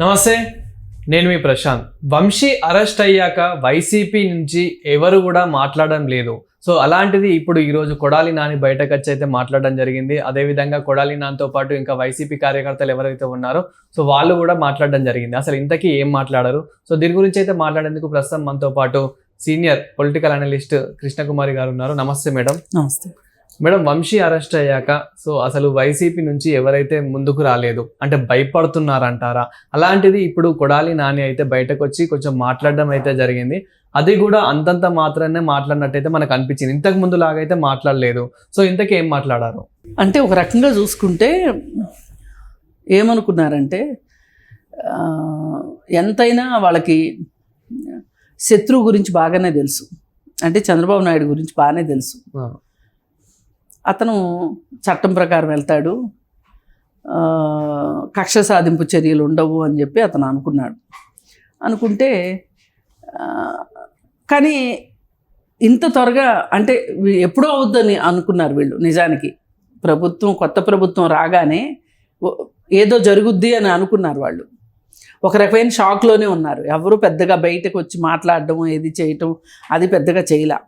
నమస్తే నేను మీ ప్రశాంత్. వంశీ అరెస్ట్ అయ్యాక వైసీపీ నుంచి ఎవరు కూడా మాట్లాడడం లేదు. సో అలాంటిది ఇప్పుడు ఈరోజు కొడాలి నాని బయటకు వచ్చి అయితే మాట్లాడడం జరిగింది. అదేవిధంగా కొడాలి నానితో పాటు ఇంకా వైసీపీ కార్యకర్తలు ఎవరైతే ఉన్నారో సో వాళ్ళు కూడా మాట్లాడడం జరిగింది. అసలు ఇంతకీ ఏం మాట్లాడారు? సో దీని గురించి అయితే మాట్లాడేందుకు ప్రస్తుతం మనతో పాటు సీనియర్ పొలిటికల్ అనలిస్ట్ కృష్ణకుమారి గారు ఉన్నారు. నమస్తే మేడం. నమస్తే. మేడం వంశీ అరెస్ట్ అయ్యాక సో అసలు వైసీపీ నుంచి ఎవరైతే ముందుకు రాలేదు అంటే భయపడుతున్నారంటారా? అలాంటిది ఇప్పుడు కొడాలి నాని అయితే బయటకు వచ్చి కొంచెం మాట్లాడడం అయితే జరిగింది. అది కూడా అంతంత మాత్రమే మాట్లాడినట్టయితే మనకు అనిపించింది. ఇంతకు ముందు లాగైతే మాట్లాడలేదు. సో ఇంతకీ ఏం మాట్లాడారు? అంటే ఒక రకంగా చూసుకుంటే ఏమనుకున్నారంటే ఎంతైనా వాళ్ళకి శత్రువు గురించి బాగానే తెలుసు. అంటే చంద్రబాబు నాయుడు గురించి బాగానే తెలుసు. అతను చట్టం ప్రకారం వెళ్తాడు. కక్ష సాధింపు చర్యలు ఉండవు అని చెప్పి అతను అనుకున్నాడు. అనుకుంటే కానీ ఇంత త్వరగా అంటే ఎప్పుడో అవుద్దని అనుకున్నారు వీళ్ళు నిజానికి. ప్రభుత్వం కొత్త ప్రభుత్వం రాగానే ఏదో జరుగుద్ది అని అనుకున్నారు వాళ్ళు. ఒక రకమైన షాక్లోనే ఉన్నారు. ఎవరు పెద్దగా బయటకు వచ్చి మాట్లాడడం ఏది చేయటం అది పెద్దగా చేయలే.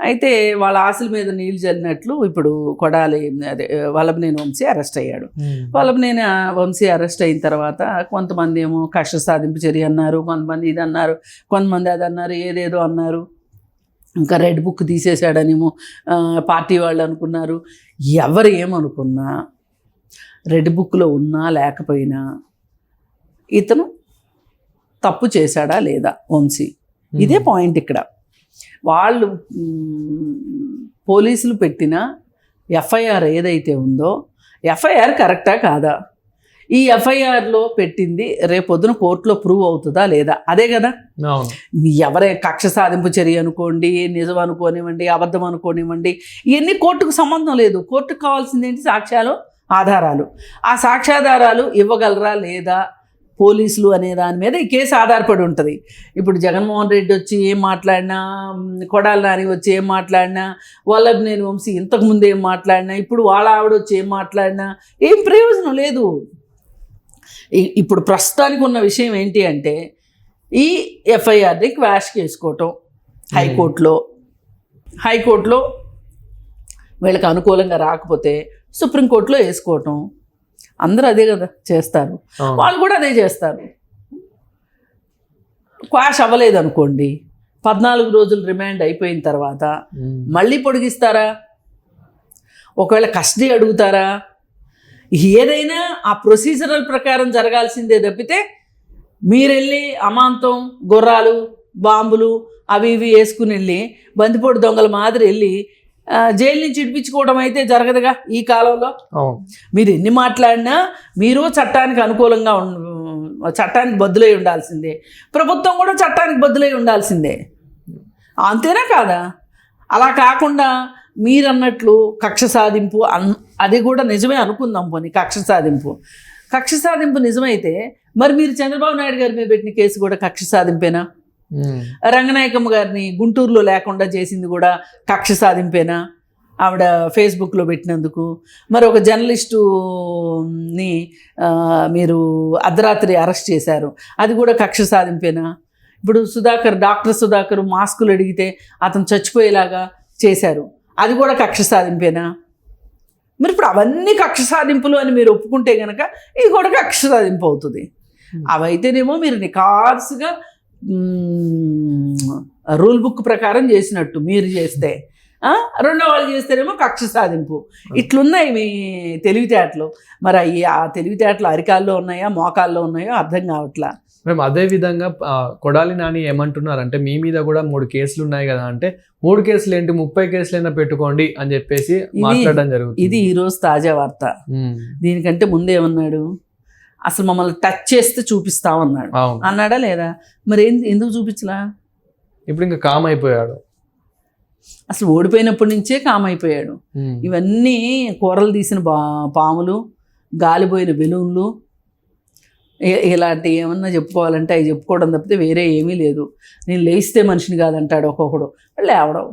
అయితే వాళ్ళ ఆశల మీద నీళ్ళు చల్లినట్లు ఇప్పుడు కొడాలి అదే వల్లభనేని వంశీ అరెస్ట్ అయ్యాడు. వల్లభనేని ఆ, వంశీ అరెస్ట్ అయిన తర్వాత కొంతమంది ఏమో కక్ష సాధింపు చర్య అన్నారు కొంతమంది ఇది అన్నారు కొంతమంది అది అన్నారు ఏదేదో అన్నారు. ఇంకా రెడ్ బుక్ తీసేశాడనేమో పార్టీ వాళ్ళు అనుకున్నారు. ఎవరు ఏమనుకున్నా రెడ్ బుక్లో ఉన్నా లేకపోయినా ఇతను తప్పు చేశాడా లేదా వంశీ? ఇదే పాయింట్ ఇక్కడ. వాళ్ళు పోలీసులు పెట్టిన ఎఫ్ఐఆర్ ఏదైతే ఉందో ఎఫ్ఐఆర్ కరెక్టా కాదా? ఈ ఎఫ్ఐఆర్లో పెట్టింది రేపొద్దున కోర్టులో ప్రూవ్ అవుతుందా లేదా? అదే కదా. ఎవరే కక్ష సాధింపు చర్య అనుకోండి నిజం అనుకోనివ్వండి అబద్ధం అనుకోనివ్వండి ఇవన్నీ కోర్టుకు సంబంధం లేదు. కోర్టుకు కావాల్సింది ఏంటి సాక్ష్యాలు ఆధారాలు. ఆ సాక్ష్యాధారాలు ఇవ్వగలరా లేదా? పోలీసులు అనే దాని మీద ఈ కేసు ఆధారపడి ఉంటుంది. ఇప్పుడు జగన్మోహన్ రెడ్డి వచ్చి ఏం మాట్లాడినా కొడాల నాని వచ్చి ఏం మాట్లాడినా వల్లభనేని వంశీ ఇంతకుముందు ఏం మాట్లాడినా ఇప్పుడు వాళ్ళ ఆవిడ వచ్చి ఏం మాట్లాడినా ఏం ప్రయోజనం లేదు. ఇప్పుడు ప్రస్తుతానికి ఉన్న విషయం ఏంటి అంటే ఈ ఎఫ్ఐఆర్ని క్వాష్ చేసుకోవటం హైకోర్టులో హైకోర్టులో వీళ్ళకి అనుకూలంగా రాకపోతే సుప్రీంకోర్టులో వేసుకోవటం అందరూ అదే కదా చేస్తారు. వాళ్ళు కూడా అదే చేస్తారు క్వాష్ అవ్వలేదు అనుకోండి పద్నాలుగు రోజులు రిమాండ్ అయిపోయిన తర్వాత. మళ్ళీ పొడిగిస్తారా ఒకవేళ కస్టడీ అడుగుతారా ఏదైనా ఆ ప్రొసీజరల్ ప్రకారం జరగాల్సిందే తప్పితే మీరెళ్ళి అమాంతం గుర్రాలు బాంబులు అవి ఇవి వేసుకుని వెళ్ళి బందిపోటు దొంగల మాదిరి వెళ్ళి జైలు నుంచి ఇడిపించుకోవడం అయితే జరగదుగా ఈ కాలంలో? మీరు ఎన్ని మాట్లాడినా మీరు చట్టానికి అనుకూలంగా చట్టానికి బద్దులై ఉండాల్సిందే. ప్రభుత్వం కూడా చట్టానికి బద్దులై ఉండాల్సిందే. అంతేనా కాదా? అలా కాకుండా మీరు అన్నట్లు కక్ష సాధింపు అన్ అది కూడా నిజమే అనుకుందాం పోనీ కక్ష సాధింపు. కక్ష సాధింపు నిజమైతే మరి మీరు చంద్రబాబు నాయుడు గారి మీద పెట్టిన కేసు కూడా కక్ష సాధింపేనా. రంగనాయకమ్మ గారిని గుంటూరులో లేకుండా చేసింది కూడా కక్ష సాధింపేనా? ఆవిడ ఫేస్బుక్లో పెట్టినందుకు. మరి ఒక జర్నలిస్టుని మీరు అర్ధరాత్రి అరెస్ట్ చేశారు. అది కూడా కక్ష సాధింపేనా? ఇప్పుడు సుధాకర్ డాక్టర్ సుధాకర్ మాస్కులు అడిగితే అతను చచ్చిపోయేలాగా చేశారు. అది కూడా కక్ష సాధింపేనా? మరి ఇప్పుడు అవన్నీ కక్ష సాధింపులు అని మీరు ఒప్పుకుంటే కనుక ఇది కూడా కక్ష సాధింపు అవుతుంది. అవైతేనేమో మీరు నికార్సుగా మ్మ్, రూల్ బుక్ ప్రకారం చేసినట్టు మీరు చేస్తే. ఆ? రెండో వాళ్ళు చేస్తేనేమో కక్ష సాధింపు. ఇట్లున్నాయి మీ తెలివితేటలు. మరి అవి ఆ తెలివితేటలు అరికాల్లో ఉన్నాయా మోకాల్లో ఉన్నాయో అర్థం కావట్లా? మేము అదే విధంగా కొడాలి నాని ఏమంటున్నారంటే మీ మీద కూడా మూడు కేసులు ఉన్నాయి కదా అంటే మూడు కేసులు ఏంటి ముప్పై కేసులైనా పెట్టుకోండి అని చెప్పేసి మాట్లాడడం జరుగుతుంది. ఇది ఈరోజు తాజా వార్త. దీనికంటే ముందేమన్నాడు? అసలు మమ్మల్ని టచ్ చేస్తే చూపిస్తామన్నాడు. అవును. అన్నాడా లేదా? మరి ఎందుకు చూపించలా? ఇప్పుడు ఇంకా కామ్ అయిపోయాడు. అసలు ఓడిపోయినప్పటి నుంచే కామ్ అయిపోయాడు. ఇవన్నీ కూరలు తీసిన బా పాములు గాలిపోయిన బెలూన్లు ఇలాంటి ఏమన్నా చెప్పుకోవాలంటే అవి చెప్పుకోవడం తప్పితే వేరే ఏమీ లేదు. నేను లేస్తే మనిషిని కాదంటాడు ఒక్కొక్కడు. లేవడం.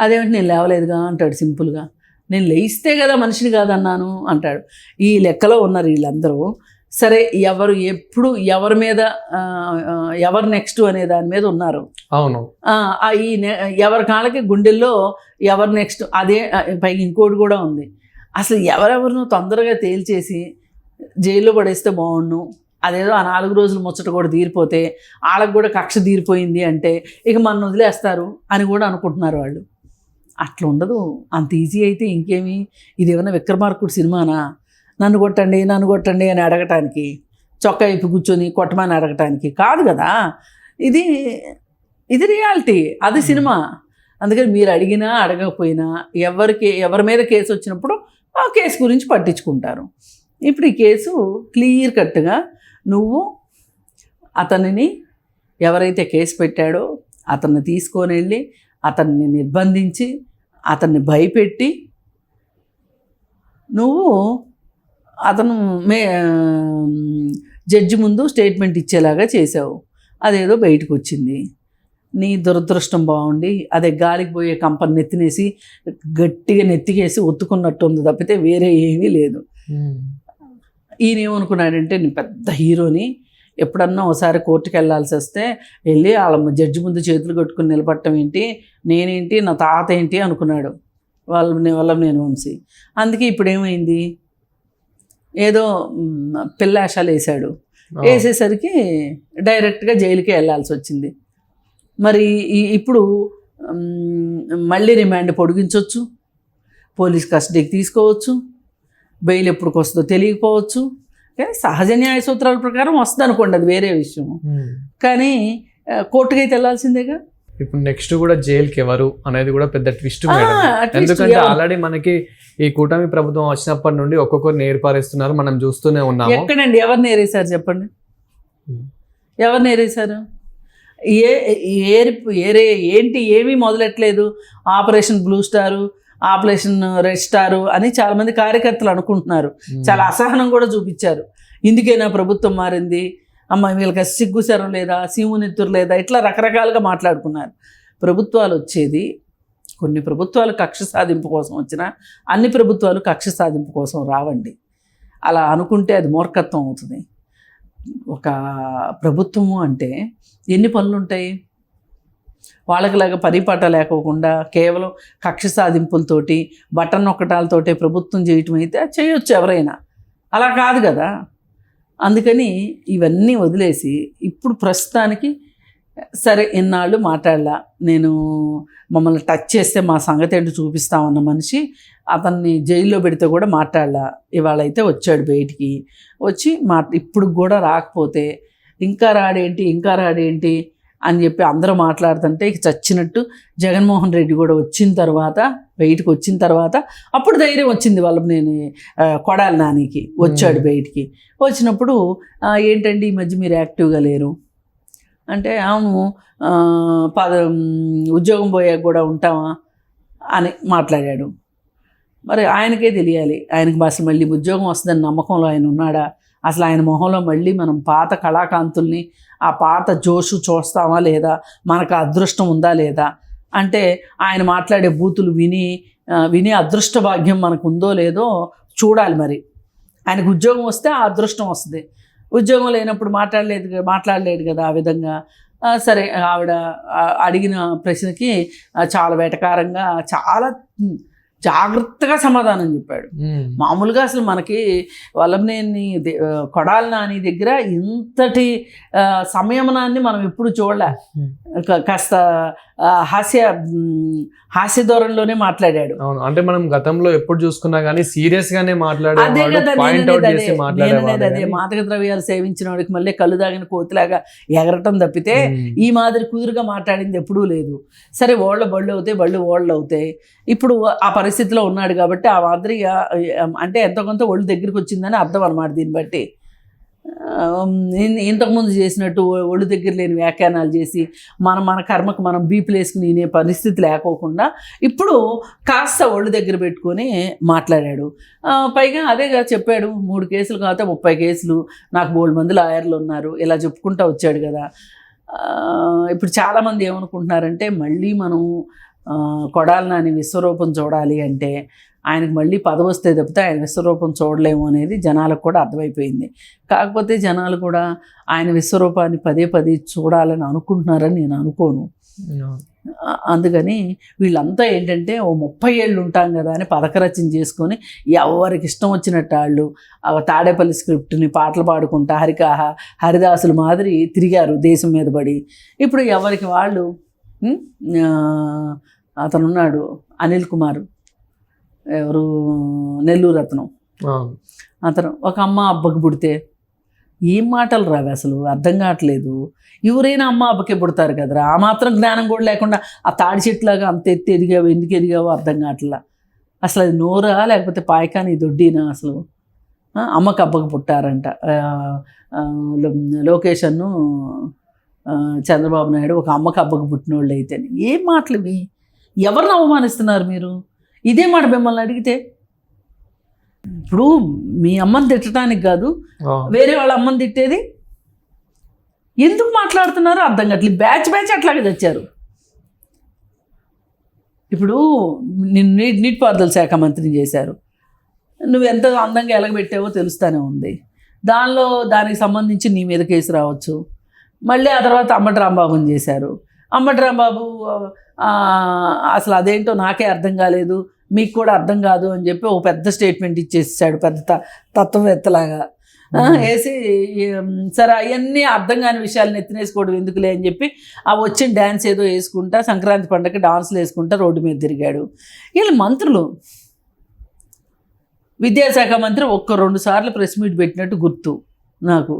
అదేమిటి నేను లేవలేదుగా అంటాడు సింపుల్గా. నేను లేయిస్తే కదా మనిషిని కాదన్నాను అంటాడు. ఈ లెక్కలో ఉన్నారు వీళ్ళందరూ. సరే ఎవరు ఎప్పుడు ఎవరి మీద ఎవరు నెక్స్ట్ అనే దాని మీద ఉన్నారు. అవును. ఈ ఎవరి కాళ్ళకి గుండెల్లో ఎవరు నెక్స్ట్ అదే పైగా ఇంకోటి కూడా ఉంది. అసలు ఎవరెవరినో తొందరగా తేల్చేసి జైల్లో పడేస్తే బాగుండు. అదేదో ఆ నాలుగు రోజులు ముచ్చట కూడా తీరిపోతే వాళ్ళకి కూడా కక్ష తీరిపోయింది అంటే ఇక మన వదిలేస్తారు అని కూడా అనుకుంటున్నారు వాళ్ళు. అట్లా ఉండదు అంత ఈజీ అయితే ఇంకేమి? ఇది ఏమైనా విక్రమార్కుడు సినిమానా? నన్ను కొట్టండి నన్ను కొట్టండి అని అడగటానికి చొక్కా ఇప్పి కూర్చొని కొట్టమని అడగటానికి కాదు కదా? ఇది ఇది రియాలిటీ. అది సినిమా. అందుకని మీరు అడిగినా అడగకపోయినా ఎవరికి ఎవరి మీద కేసు వచ్చినప్పుడు ఆ కేసు గురించి పట్టించుకుంటారు. ఇప్పుడు ఈ కేసు క్లియర్ కట్గా నువ్వు అతనిని ఎవరైతే కేసు పెట్టాడో అతన్ని తీసుకొని వెళ్ళి అతన్ని నిర్బంధించి అతన్ని భయపెట్టి నువ్వు అతను మే జడ్జి ముందు స్టేట్మెంట్ ఇచ్చేలాగా చేసావు అదేదో బయటకు వచ్చింది నీ దురదృష్టం బాగుండి అదే గాలికి పోయే కంపని నెత్తినేసి గట్టిగా నెత్తికేసి ఒత్తుకున్నట్టు ఉంది తప్పితే వేరే ఏమీ లేదు. ఈయన ఏమనుకున్నాడంటే నేను పెద్ద హీరోని ఎప్పుడన్నా ఒకసారి కోర్టుకి వెళ్ళాల్సి వస్తే వెళ్ళి వాళ్ళ జడ్జి ముందు చేతులు కట్టుకుని నిలబడటం ఏంటి? నేనేంటి? నా తాత ఏంటి? అనుకున్నాడు. వాళ్ళ వల్ల నేను వంశీ. అందుకే ఇప్పుడు ఏమైంది ఏదో మ్, పిల్లాశాలు వేసాడు వేసేసరికి డైరెక్ట్గా జైలుకి వెళ్ళాల్సి వచ్చింది. మరి ఇప్పుడు మళ్ళీ రిమాండ్ పొడిగించవచ్చు పోలీస్ కస్టడీకి తీసుకోవచ్చు. బెయిల్ ఎప్పటికి వస్తుందో తెలియకపోవచ్చు. కానీ సహజ న్యాయ సూత్రాల ప్రకారం వస్తుంది అనుకోండి అది వేరే విషయం. కానీ కోర్టుకి అయితే వెళ్ళాల్సిందేగా? ఇప్పుడు నెక్స్ట్ కూడా జైలుకి ఎవరు అనేది కూడా పెద్ద ట్విస్ట్ ఎందుకంటే ఆల్రెడీ మనకి ఈ కూటమి ప్రభుత్వం వచ్చినప్పటి నుండి ఒక్కొక్కరు నేర్పారేస్తున్నారు మనం చూస్తూనే ఉన్నాము. ఎక్కడండి? ఎవరు నేరేశారు చెప్పండి. ఎవరు నేరేశారు? ఏ ఏరి ఏరే ఏంటి? ఏమీ మొదలెట్లేదు. Operation blue star operation red star అని చాలామంది కార్యకర్తలు అనుకుంటున్నారు. చాలా అసహనం కూడా చూపించారు. ఇందుకేనా ప్రభుత్వం మారింది? అమ్మ వీళ్ళకి సిగ్గుసరం లేదా? సీమునెత్తురు లేదా? ఇట్లా రకరకాలుగా మాట్లాడుకున్నారు. ప్రభుత్వాలు వచ్చేది కొన్ని ప్రభుత్వాలు కక్ష సాధింపు కోసం వచ్చినా అన్ని ప్రభుత్వాలు కక్ష సాధింపు కోసం రావండి. అలా అనుకుంటే అది మూర్ఖత్వం అవుతుంది. ఒక ప్రభుత్వము అంటే ఎన్ని పనులు ఉంటాయి వాళ్ళకిలాగా పరిపాట లేకోకుండా కేవలం కక్ష సాధింపులతోటి బటన్ నొక్కటాలతోటే ప్రభుత్వం చేయటం అయితే చేయొచ్చు ఎవరైనా. అలా కాదు కదా. అందుకని ఇవన్నీ వదిలేసి ఇప్పుడు ప్రస్తుతానికి సరే ఇన్నాళ్ళు మాట్లాడలా. నేను మమ్మల్ని టచ్ చేస్తే మా సంగతి ఏంటో చూపిస్తామన్న మనిషి అతన్ని జైల్లో పెడితే కూడా మాట్లాడలా. ఇవాళ అయితే వచ్చాడు బయటికి. వచ్చి మా ఇప్పుడు కూడా రాకపోతే ఇంకా రాడేంటి ఇంకా రాడేంటి అని చెప్పి అందరూ మాట్లాడుతుంటే ఇక చచ్చినట్టు జగన్మోహన్ రెడ్డి కూడా వచ్చిన తర్వాత బయటకు వచ్చిన తర్వాత అప్పుడు ధైర్యం వచ్చింది వాళ్ళ నేను కొడాలి నానికి వచ్చాడు. బయటికి. వచ్చినప్పుడు "ఆ, ఏంటండి ఈ మధ్య మీరు యాక్టివ్గా లేరు? అంటే అవును పద ఉద్యోగం పోయాక కూడా ఉంటామా అని మాట్లాడాడు. మరి ఆయనకే తెలియాలి. ఆయనకి అసలు మళ్ళీ ఉద్యోగం వస్తుందని నమ్మకంలో ఆయన ఉన్నాడా? అసలు ఆయన మొహంలో మళ్ళీ మనం పాత కళాకాంతుల్ని ఆ పాత జోషు చూస్తామా లేదా మనకు అదృష్టం ఉందా లేదా? అంటే ఆయన మాట్లాడే బూతులు విని విని అదృష్ట భాగ్యం మనకు ఉందో లేదో చూడాలి మరి. ఆయనకు ఉద్యోగం వస్తే ఆ అదృష్టం వస్తుంది. ఉద్యోగం లేనప్పుడు మాట్లాడలేదు మాట్లాడలేదు మాట్లాడలేడు కదా ఆ విధంగా. సరే ఆవిడ అడిగిన ప్రశ్నకి చాలా వెటకారంగా చాలా జాగ్రత్తగా సమాధానం చెప్పాడు. మామూలుగా అసలు మనకి ఆ, కొడాలి నాని దగ్గర ఇంతటి సంయమనాన్ని మనం ఎప్పుడు చూడలే. కాస్త హాస్య హాస్య ధోరణిలోనే మాట్లాడాడు. అవును. అంటే మనం గతంలో ఎప్పుడు చూసుకున్నా గానీ సీరియస్ గానే చేసి అదే. కానీ- మాదక ద్రవ్యాలు సేవించిన వాడికి మళ్ళీ కళ్ళు దాగిన కోతిలాగా ఎగరటం తప్పితే. ఈ మాదిరి కుదురుగా మాట్లాడింది ఎప్పుడూ లేదు. సరే ఓళ్ళ బళ్ళు అవుతాయి బళ్ళు ఓళ్ళు అవుతాయి. ఇప్పుడు ఆ పరిస్థితిలో ఉన్నాడు కాబట్టి ఆ మాదిరిగా అంటే ఎంతో కొంత ఒళ్ళు దగ్గరికి వచ్చిందని అర్థం అనమాట దీన్ని బట్టి. ఇంతకుముందు చేసినట్టు ఒళ్ళు దగ్గర లేని వ్యాఖ్యానాలు చేసి మనం మన కర్మకు మనం బీపులు వేసుకుని తినే పరిస్థితి లేకోకుండా ఇప్పుడు కాస్త ఒళ్ళు దగ్గర పెట్టుకొని మాట్లాడాడు. పైగా పైగా అదేగా చెప్పాడు మూడు కేసులు కాకపోతే ముప్పై కేసులు నాకు బోల్డ్ మంది లాయర్లు ఉన్నారు ఇలా చెప్పుకుంటా వచ్చాడు కదా. ఇప్పుడు చాలామంది ఏమనుకుంటున్నారంటే మళ్ళీ మనం కొడాలి నాని విశ్వరూపం చూడాలి అంటే ఆయనకు మళ్ళీ పదవి వస్తే తప్పితే ఆయన విశ్వరూపం చూడలేము అనేది జనాలకు కూడా అర్థమైపోయింది. కాకపోతే జనాలు కూడా ఆయన విశ్వరూపాన్ని పదే పదే చూడాలని అనుకుంటున్నారని నేను అనుకోను. అందుకని వీళ్ళంతా ఏంటంటే ఓ ముప్పై ఏళ్ళు ఉంటాం కదా అని పథకరచన చేసుకొని ఎవరికి ఇష్టం వచ్చినట్టు వాళ్ళు ఆ తాడేపల్లి స్క్రిప్ట్ని పాటలు పాడుకుంటా హరిక హరిదాసులు మాదిరి తిరిగారు దేశం మీద పడి. ఇప్పుడు ఎవరికి వాళ్ళు? అతను ఉన్నాడు అనిల్ కుమార్. ఎవరు? నెల్లూరు అతను. అతను ఒక అమ్మ అబ్బకి పుడితే ఏం మాటలు రావి అసలు? అర్థం కావట్లేదు. ఎవరైనా అమ్మ అబ్బకే పుడతారు కదరా? ఆ మాత్రం జ్ఞానం కూడా లేకుండా ఆ తాడి చెట్లాగా అంత ఎత్తి ఎదిగావు ఎందుకు ఎదిగావో అర్థం కావట్లా? అసలు అది నోరా లేకపోతే పాయకాని దొడ్డినా అసలు? అమ్మకి అబ్బకి పుట్టారంట. ఆ, ఆ, లో- లోకేష్ అన్ను ఆ, చంద్రబాబు నాయుడు ఒక అమ్మకి అబ్బకి పుట్టిన వాళ్ళు అయితే ఏం మాటలు ఇవి? ఎవరిని అవమానిస్తున్నారు మీరు? ఇదే మాట మిమ్మల్ని అడిగితే ఇప్పుడు మీ అమ్మని తిట్టడానికి కాదు వేరే వాళ్ళ అమ్మని తిట్టేది? ఎందుకు మాట్లాడుతున్నారో? అర్థం కావట్లేదు బ్యాచ్ బ్యాచ్ అట్లాగే తెచ్చారు. ఇప్పుడు నిన్ను నీటి నీటిపారుదల శాఖ మంత్రిని చేశారు. నువ్వు ఎంత అందంగా ఎలగబెట్టావో తెలుస్తూనే ఉంది. దానిలో దానికి సంబంధించి నీ మీద కేసు రావచ్చు. మళ్ళీ ఆ తర్వాత అమ్మటి రాంబాబుని చేశారు. అమ్మటి రాంబాబు ఆ, అసలు అదేంటో నాకే అర్థం కాలేదు మీకు కూడా అర్థం కాదు అని చెప్పి ఒక పెద్ద స్టేట్మెంట్ ఇచ్చేసాడు పెద్ద త- తత్వవేత్తలాగా. వేసి సరే అవన్నీ అర్థం కాని విషయాలను ఎత్తినేసుకోవడం ఎందుకులే అని చెప్పి ఆ వచ్చిన డ్యాన్స్ ఏదో వేసుకుంటా సంక్రాంతి పండగకి డాన్స్లు వేసుకుంటా రోడ్డు మీద తిరిగాడు. వీళ్ళు మంత్రులు. విద్యాశాఖ మంత్రి ఒక్క రెండు సార్లు ప్రెస్ మీట్ పెట్టినట్టు గుర్తు నాకు.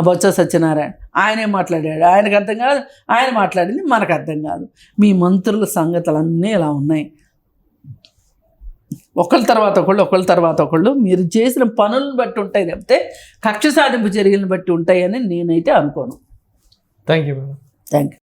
బొత్స సత్యనారాయణ. ఆయనే మాట్లాడాడు? ఆయనకు అర్థం కాదు ఆయన మాట్లాడింది మనకు అర్థం కాదు. మీ మంత్రుల సంగతులన్నీ ఇలా ఉన్నాయి. ఒకళ్ళ తర్వాత ఒకళ్ళు ఒకళ్ళ తర్వాత ఒకళ్ళు మీరు చేసిన పనులను బట్టి ఉంటాయి తప్పితే కక్ష సాధింపు చర్యలను బట్టి ఉంటాయని నేనైతే అనుకోను. Thank you madam thank you